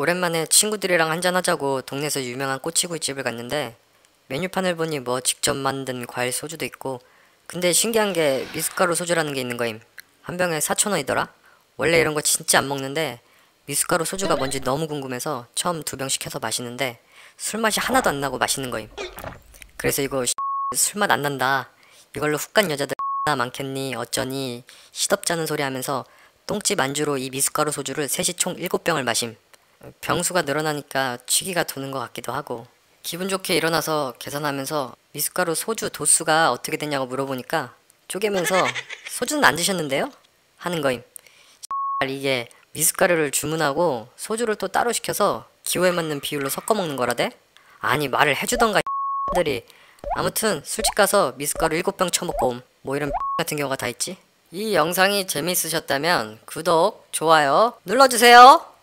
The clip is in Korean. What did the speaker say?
오랜만에 친구들이랑 한잔하자고 동네에서 유명한 꼬치구이집을 갔는데 메뉴판을 보니 뭐 직접 만든 과일 소주도 있고 근데 신기한 게 미숫가루 소주라는 게 있는 거임. 한 병에 4,000원이더라? 원래 이런 거 진짜 안 먹는데 미숫가루 소주가 뭔지 너무 궁금해서 처음 두 병 시켜서 마시는데 술맛이 하나도 안 나고 맛있는 거임. 그래서 이거 술맛 안 난다. 이걸로 훅 간 여자들 나 많겠니? 어쩌니? 시덥잖은 소리 하면서 똥집 안주로 이 미숫가루 소주를 셋이 총 7병을 마심 병수가 늘어나니까 취기가 도는 것 같기도 하고 기분 좋게 일어나서 계산하면서 미숫가루 소주 도수가 어떻게 됐냐고 물어보니까 쪼개면서 소주는 안 드셨는데요? 하는 거임 이게 미숫가루를 주문하고 소주를 또 따로 시켜서 기호에 맞는 비율로 섞어 먹는 거라대? 아니 말을 해주던가 들이 아무튼 술집 가서 미숫가루 7병 처먹고 옴. 뭐 이런 같은 경우가 다 있지? 이 영상이 재미있으셨다면 구독, 좋아요 눌러주세요.